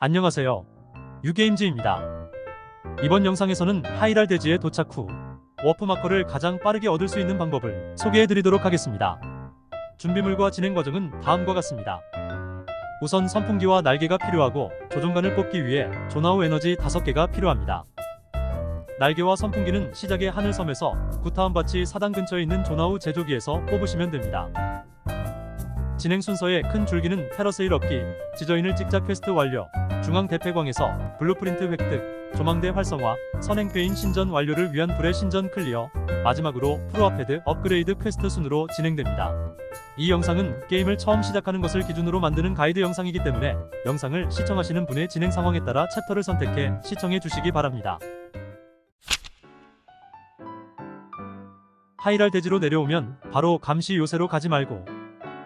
안녕하세요. 유게임즈입니다. 이번 영상에서는 하이랄 대지에 도착 후 워프 마커를 가장 빠르게 얻을 수 있는 방법을 소개해드리도록 하겠습니다. 준비물과 진행 과정은 다음과 같습니다. 우선 선풍기와 날개가 필요하고 조종관을 뽑기 위해 조나우 에너지 5개가 필요합니다. 날개와 선풍기는 시작의 하늘섬에서 구타함바치 사당 근처에 있는 조나우 제조기에서 뽑으시면 됩니다. 진행 순서의 큰 줄기는 패러세일 얻기, 지저인을 찍자 퀘스트 완료, 중앙 대패광에서 블루프린트 획득, 조망대 활성화, 선행페인 신전 완료를 위한 불의 신전 클리어, 마지막으로 프로아패드 업그레이드 퀘스트 순으로 진행됩니다. 이 영상은 게임을 처음 시작하는 것을 기준으로 만드는 가이드 영상이기 때문에 영상을 시청하시는 분의 진행 상황에 따라 챕터를 선택해 시청해 주시기 바랍니다. 하이랄 대지로 내려오면 바로 감시 요새로 가지 말고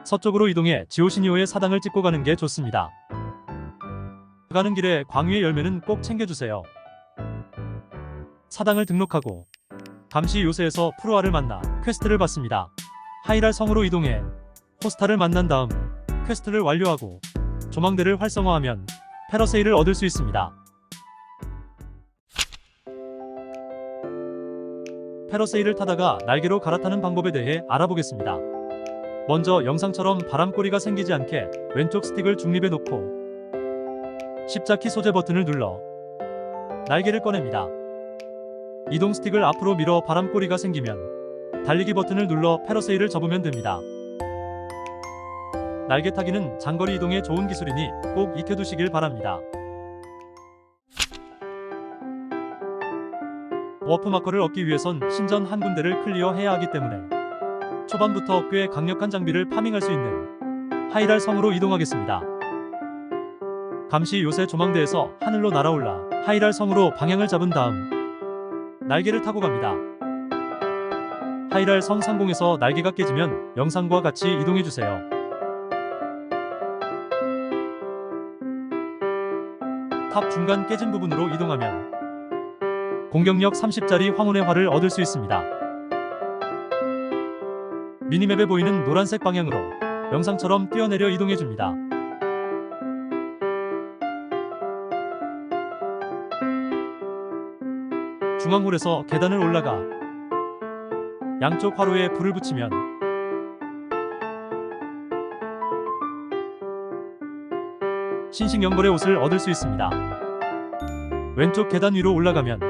서쪽으로 이동해 지오시니오의 사당을 찍고 가는 게 좋습니다. 가는 길에 광유의 열매는 꼭 챙겨주세요. 사당을 등록하고 감시 요새에서 프로아를 만나 퀘스트를 받습니다. 하이랄 성으로 이동해 호스타를 만난 다음 퀘스트를 완료하고 조망대를 활성화하면 패러세일을 얻을 수 있습니다. 패러세일을 타다가 날개로 갈아타는 방법에 대해 알아보겠습니다. 먼저 영상처럼 바람꼬리가 생기지 않게 왼쪽 스틱을 중립에 놓고 십자키 소재 버튼을 눌러 날개를 꺼냅니다. 이동 스틱을 앞으로 밀어 바람꼬리가 생기면 달리기 버튼을 눌러 패러세일을 접으면 됩니다. 날개 타기는 장거리 이동에 좋은 기술이니 꼭 익혀두시길 바랍니다. 워프 마커를 얻기 위해선 신전 한 군데를 클리어해야 하기 때문에 초반부터 꽤 강력한 장비를 파밍할 수 있는 하이랄 성으로 이동하겠습니다. 감시 요새 조망대에서 하늘로 날아올라 하이랄 성으로 방향을 잡은 다음 날개를 타고 갑니다. 하이랄 성 상공에서 날개가 깨지면 영상과 같이 이동해 주세요. 탑 중간 깨진 부분으로 이동하면 공격력 30짜리 황혼의 활을 얻을 수 있습니다. 미니맵에 보이는 노란색 방향으로 영상처럼 뛰어내려 이동해 줍니다. 중앙홀에서 계단을 올라가 양쪽 화로에 불을 붙이면 신식 연골의 옷을 얻을 수 있습니다. 왼쪽 계단 위로 올라가면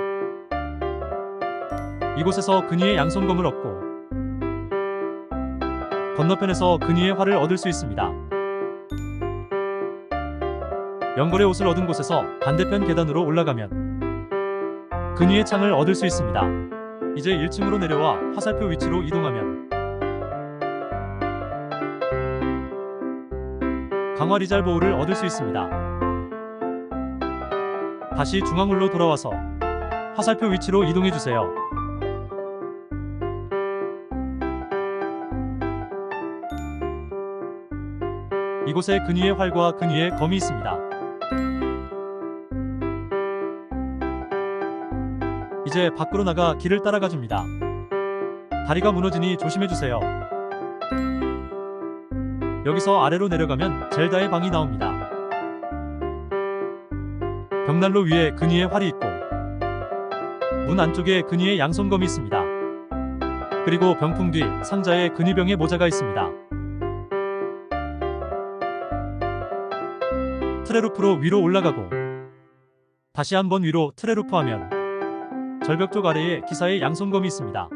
이곳에서 근위의 양손검을 얻고 건너편에서 근위의 활을 얻을 수 있습니다. 연골의 옷을 얻은 곳에서 반대편 계단으로 올라가면 근위의 창을 얻을 수 있습니다. 이제 1층으로 내려와 화살표 위치로 이동하면 강화 리잘 보호를 얻을 수 있습니다. 다시 중앙홀로 돌아와서 화살표 위치로 이동해 주세요. 이곳에 근위의 활과 근위의 검이 있습니다. 이제 밖으로 나가 길을 따라가 줍니다. 다리가 무너지니 조심해 주세요. 여기서 아래로 내려가면 젤다의 방이 나옵니다. 벽난로 위에 근위의 활이 있고 문 안쪽에 근위의 양손검이 있습니다. 그리고 병풍 뒤 상자에 근위병의 모자가 있습니다. 트레루프로 위로 올라가고 다시 한번 위로 트레루프 하면 절벽 쪽 아래에 기사의 양손검이 있습니다.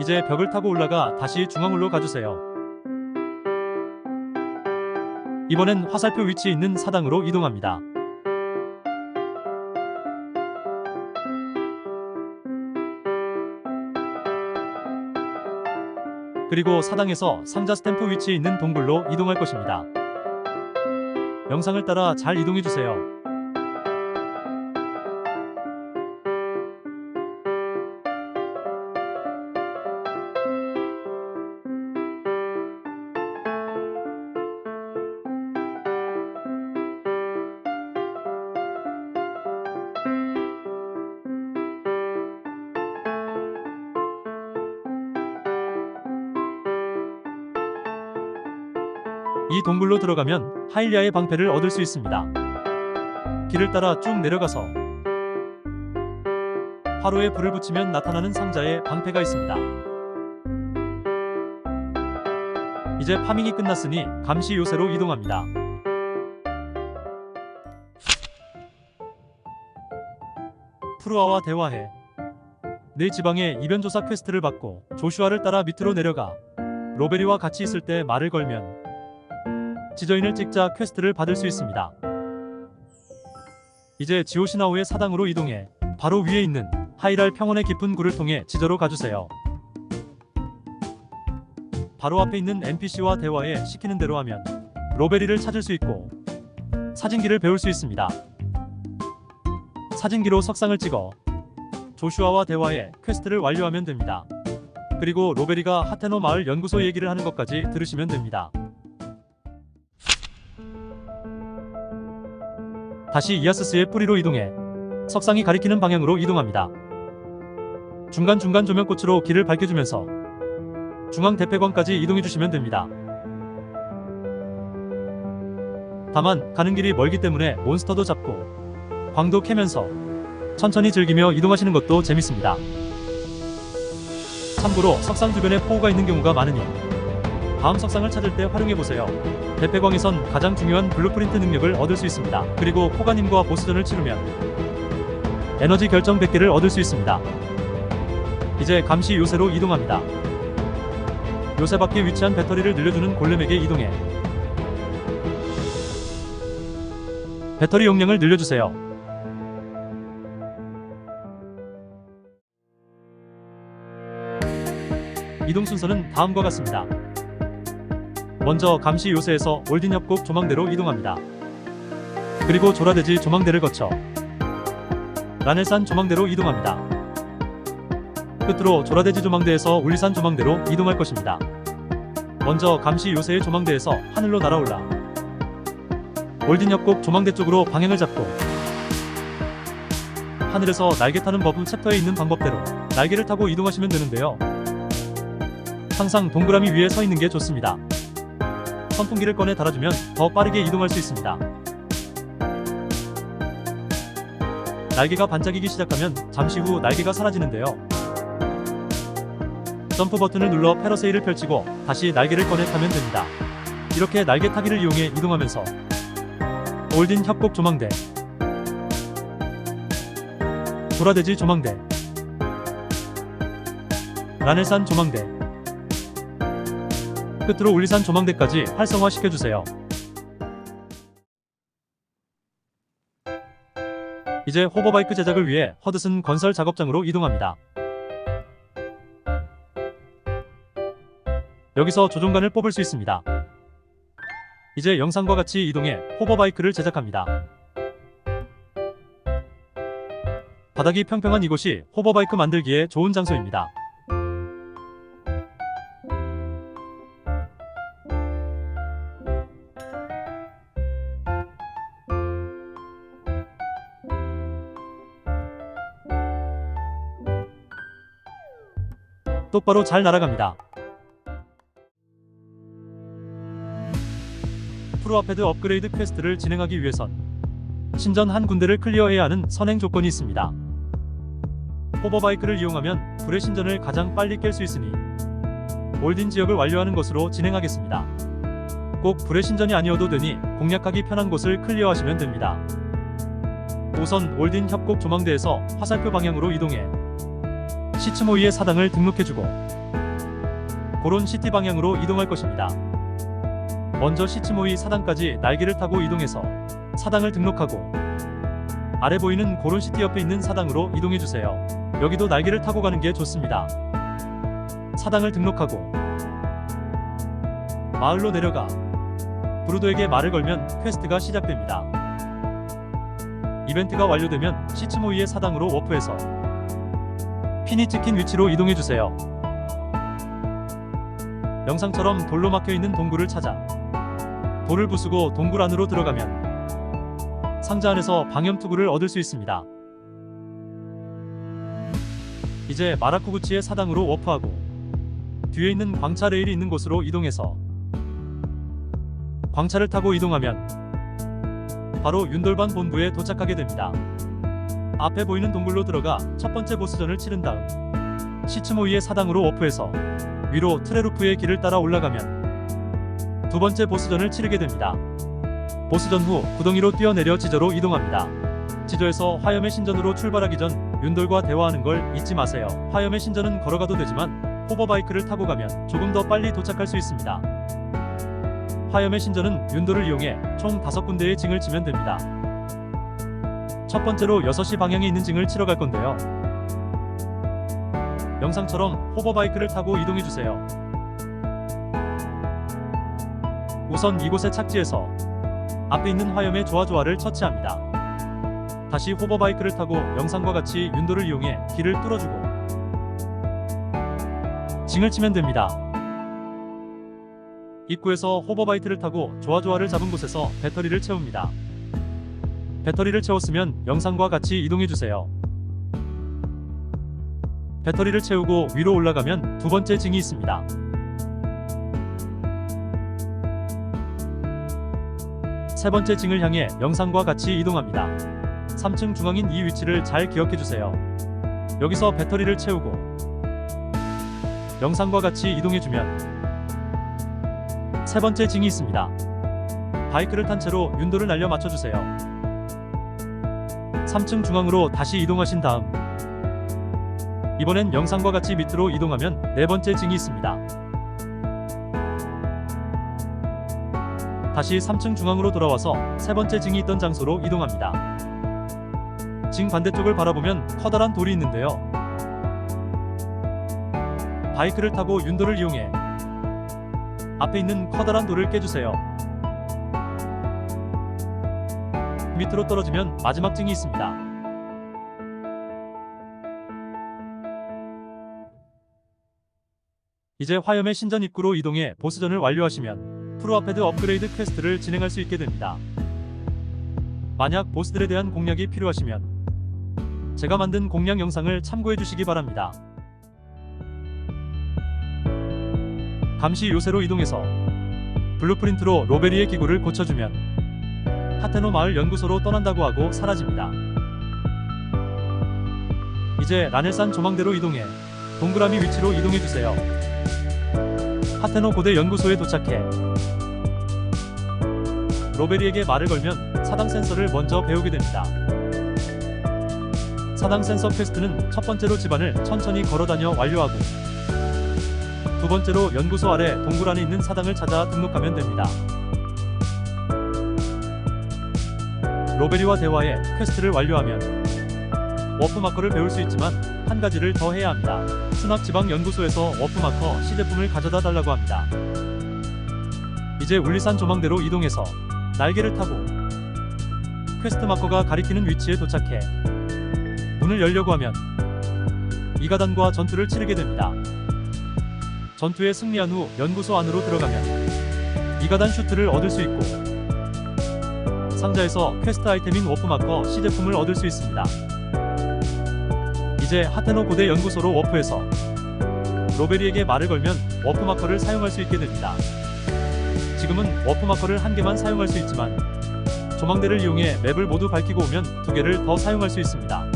이제 벽을 타고 올라가 다시 중앙홀로 가주세요. 이번엔 화살표 위치에 있는 사당으로 이동합니다. 그리고 사당에서 상자 스탬프 위치에 있는 동굴로 이동할 것입니다. 영상을 따라 잘 이동해 주세요. 이 동굴로 들어가면 하일리아의 방패를 얻을 수 있습니다. 길을 따라 쭉 내려가서 화로에 불을 붙이면 나타나는 상자에 방패가 있습니다. 이제 파밍이 끝났으니 감시 요새로 이동합니다. 푸르아와 대화해 내 지방에 이변조사 퀘스트를 받고 조슈아를 따라 밑으로 내려가 로베리와 같이 있을 때 말을 걸면 지저인을 찍자 퀘스트를 받을 수 있습니다. 이제 지오시나우의 사당으로 이동해 바로 위에 있는 하이랄 평원의 깊은 굴을 통해 지저로 가주세요. 바로 앞에 있는 NPC와 대화해 시키는 대로 하면 로베리를 찾을 수 있고 사진기를 배울 수 있습니다. 사진기로 석상을 찍어 조슈아와 대화해 퀘스트를 완료하면 됩니다. 그리고 로베리가 하테노 마을 연구소 얘기를 하는 것까지 들으시면 됩니다. 다시 이아스스의 뿌리로 이동해 석상이 가리키는 방향으로 이동합니다. 중간중간 조명꽃으로 길을 밝혀주면서 중앙 대패관까지 이동해 주시면 됩니다. 다만 가는 길이 멀기 때문에 몬스터도 잡고 광도 캐면서 천천히 즐기며 이동하시는 것도 재밌습니다. 참고로 석상 주변에 포우가 있는 경우가 많으니 다음 석상을 찾을 때 활용해보세요. 대패광에선 가장 중요한 블루프린트 능력을 얻을 수 있습니다. 그리고 포가님과 보스전을 치르면 에너지 결정 100개를 얻을 수 있습니다. 이제 감시 요새로 이동합니다. 요새 밖에 위치한 배터리를 늘려주는 골렘에게 이동해 배터리 용량을 늘려주세요. 이동 순서는 다음과 같습니다. 먼저 감시 요새에서 올딘 협곡 조망대로 이동합니다. 그리고 조라대지 조망대를 거쳐 라넬산 조망대로 이동합니다. 끝으로 조라대지 조망대에서 울리산 조망대로 이동할 것입니다. 먼저 감시 요새의 조망대에서 하늘로 날아올라 올딘 협곡 조망대 쪽으로 방향을 잡고 하늘에서 날개 타는 법은 챕터에 있는 방법대로 날개를 타고 이동하시면 되는데요. 항상 동그라미 위에 서 있는 게 좋습니다. 선풍기를 꺼내 달아주면 더 빠르게 이동할 수 있습니다. 날개가 반짝이기 시작하면 잠시 후 날개가 사라지는데요. 점프 버튼을 눌러 패러세일을 펼치고 다시 날개를 꺼내 타면 됩니다. 이렇게 날개 타기를 이용해 이동하면서 올딘 협곡 조망대 도라대지 조망대 라넬산 조망대 끝으로 울리산 조망대까지 활성화시켜주세요. 이제 호버바이크 제작을 위해 허드슨 건설 작업장으로 이동합니다. 여기서 조종관을 뽑을 수 있습니다. 이제 영상과 같이 이동해 호버바이크를 제작합니다. 바닥이 평평한 이곳이 호버바이크 만들기에 좋은 장소입니다. 똑바로 잘 날아갑니다. 프로아패드 업그레이드 퀘스트를 진행하기 위해선 신전 한 군데를 클리어해야 하는 선행 조건이 있습니다. 호버바이크를 이용하면 불의 신전을 가장 빨리 깰 수 있으니 올딘 지역을 완료하는 것으로 진행하겠습니다. 꼭 불의 신전이 아니어도 되니 공략하기 편한 곳을 클리어하시면 됩니다. 우선 올딘 협곡 조망대에서 화살표 방향으로 이동해 시츠모 이의 사당을 등록해주고 고론 시티 방향으로 이동할 것입니다. 먼저 시츠모이 사당까지 날개를 타고 이동해서 사당을 등록하고 아래 보이는 고론 시티 옆에 있는 사당으로 이동해 주세요. 여기도 날개를 타고 가는 게 좋습니다. 사당을 등록하고 마을로 내려가 브루도에게 말을 걸면 퀘스트가 시작됩니다. 이벤트가 완료되면 시츠모이의 사당으로 워프해서 핀이 찍힌 위치로 이동해 주세요. 영상처럼 돌로 막혀 있는 동굴을 찾아 돌을 부수고 동굴 안으로 들어가면 상자 안에서 방염 투구를 얻을 수 있습니다. 이제 마라쿠구치의 사당으로 워프하고 뒤에 있는 광차 레일이 있는 곳으로 이동해서 광차를 타고 이동하면 바로 윤돌반 본부에 도착하게 됩니다. 앞에 보이는 동굴로 들어가 첫 번째 보스전을 치른 다음 시츠모이의 사당으로 워프해서 위로 트레루프의 길을 따라 올라가면 두 번째 보스전을 치르게 됩니다. 보스전 후 구덩이로 뛰어내려 지저로 이동합니다. 지저에서 화염의 신전으로 출발하기 전 윤돌과 대화하는 걸 잊지 마세요. 화염의 신전은 걸어가도 되지만 호버바이크를 타고 가면 조금 더 빨리 도착할 수 있습니다. 화염의 신전은 윤돌을 이용해 총 5군데의 징을 치면 됩니다. 첫 번째로 6시 방향에 있는 징을 치러 갈 건데요. 영상처럼 호버바이크를 타고 이동해 주세요. 우선 이곳의 착지에서 앞에 있는 화염의 조화조화를 처치합니다. 다시 호버바이크를 타고 영상과 같이 윤도를 이용해 길을 뚫어주고 징을 치면 됩니다. 입구에서 호버바이크를 타고 조화조화를 잡은 곳에서 배터리를 채웁니다. 배터리를 채웠으면 영상과 같이 이동해 주세요. 배터리를 채우고 위로 올라가면 두 번째 징이 있습니다. 세 번째 징을 향해 영상과 같이 이동합니다. 3층 중앙인 이 위치를 잘 기억해 주세요. 여기서 배터리를 채우고 영상과 같이 이동해 주면 세 번째 징이 있습니다. 바이크를 탄 채로 윤도를 날려 맞춰 주세요. 3층 중앙으로 다시 이동하신 다음 이번엔 영상과 같이 밑으로 이동하면 네 번째 징이 있습니다. 다시 3층 중앙으로 돌아와서 세 번째 징이 있던 장소로 이동합니다. 징 반대쪽을 바라보면 커다란 돌이 있는데요. 바이크를 타고 윤도를 이용해 앞에 있는 커다란 돌을 깨주세요. 밑으로 떨어지면 마지막 징이 있습니다. 이제 화염의 신전 입구로 이동해 보스전을 완료하시면 프로아패드 업그레이드 퀘스트를 진행할 수 있게 됩니다. 만약 보스들에 대한 공략이 필요하시면 제가 만든 공략 영상을 참고해 주시기 바랍니다. 감시 요새로 이동해서 블루프린트로 로베리의 기구를 고쳐주면 하테노 마을 연구소로 떠난다고 하고 사라집니다. 이제 라넬산 조망대로 이동해 동그라미 위치로 이동해 주세요. 하테노 고대 연구소에 도착해 로베리에게 말을 걸면 사당 센서를 먼저 배우게 됩니다. 사당 센서 퀘스트는 첫 번째로 집안을 천천히 걸어다녀 완료하고 두 번째로 연구소 아래 동굴 안에 있는 사당을 찾아 등록하면 됩니다. 로베리와 대화해 퀘스트를 완료하면 워프 마커를 배울 수 있지만 한 가지를 더 해야 합니다. 수납 지방 연구소에서 워프 마커 시제품을 가져다 달라고 합니다. 이제 울리산 조망대로 이동해서 날개를 타고 퀘스트 마커가 가리키는 위치에 도착해 문을 열려고 하면 이가단과 전투를 치르게 됩니다. 전투에 승리한 후 연구소 안으로 들어가면 이가단 슈트를 얻을 수 있고 상자에서 퀘스트 아이템인 워프마커 시제품을 얻을 수 있습니다. 이제 하테노 고대 연구소로 워프해서 로베리에게 말을 걸면 워프마커를 사용할 수 있게 됩니다. 지금은 워프마커를 한 개만 사용할 수 있지만 조망대를 이용해 맵을 모두 밝히고 오면 두 개를 더 사용할 수 있습니다.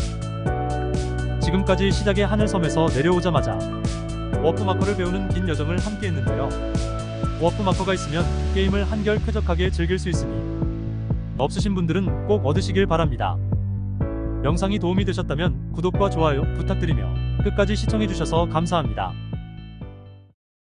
지금까지 시작의 하늘섬에서 내려오자마자 워프마커를 배우는 긴 여정을 함께 했는데요. 워프마커가 있으면 게임을 한결 쾌적하게 즐길 수 있으니 없으신 분들은 꼭 얻으시길 바랍니다. 영상이 도움이 되셨다면 구독과 좋아요 부탁드리며 끝까지 시청해주셔서 감사합니다.